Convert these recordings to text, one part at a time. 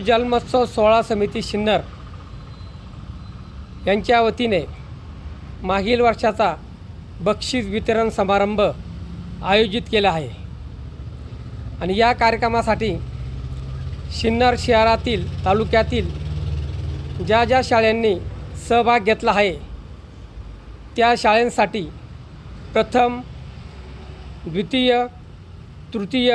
जन्मोत्सव सोहळा समिती शिन्नर यांच्या वतीने मागील वर्षाचा बक्षीस वितरण समारंभ आयोजित केला आहे. आणि या कार्यक्रमासाठी शिन्नर शहरातील तालुक्यातील ज्या ज्या शाळांनी सहभाग घेतला आहे त्या शाळांसाठी प्रथम द्वितीय तृतीय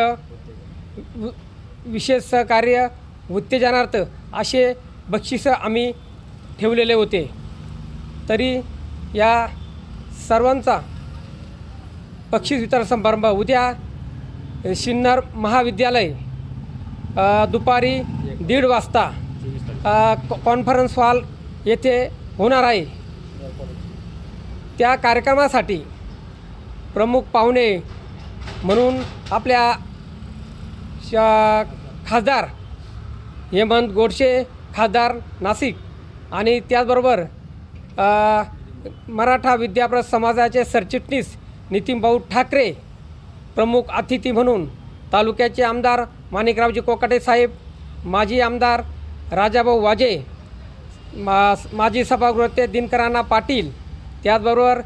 विशेष सहकार्य उत्तेजनार्थ असे बक्षिसं आम्ही ठेवलेले होते. तरी या सर्वांचा बक्षीस वितरण समारंभ उद्या शिन्नर महाविद्यालय दुपारी दीड वाजता कॉ- कॉन्फरन्स हॉल येथे होणार आहे. त्या कार्यक्रमासाठी प्रमुख पाहुणे म्हणून आपल्या श खासदार हेमंत गोडसे खासदार नाशिक. आणि त्याचबरोबर मराठा विद्याप्रत समाजाचे सरचिटणीस नितीनभाऊ ठाकरे प्रमुख अतिथी म्हणून तालुक्याचे आमदार माणिकरावजी कोकाटे साहेब माजी आमदार राजाभाऊ वाजे मा माजी सभागृहते दिनकरांना पाटील त्याचबरोबर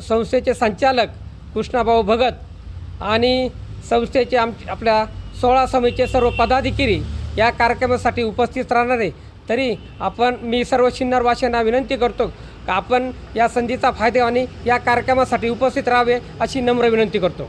संस्थेचे संचालक कृष्णाभाऊ भगत आणि संस्थेचे आम आपल्या सोळा समितीचे सर्व पदाधिकारी या कार्यक्रमासाठी उपस्थित राहणार. आहे तरी आपण मी सर्व शिन्नरवासियांना विनंती करतो आपण या संधीचा फायदा आणि या कार्यक्रमासाठी उपस्थित राहावे अशी नम्र विनंती करतो.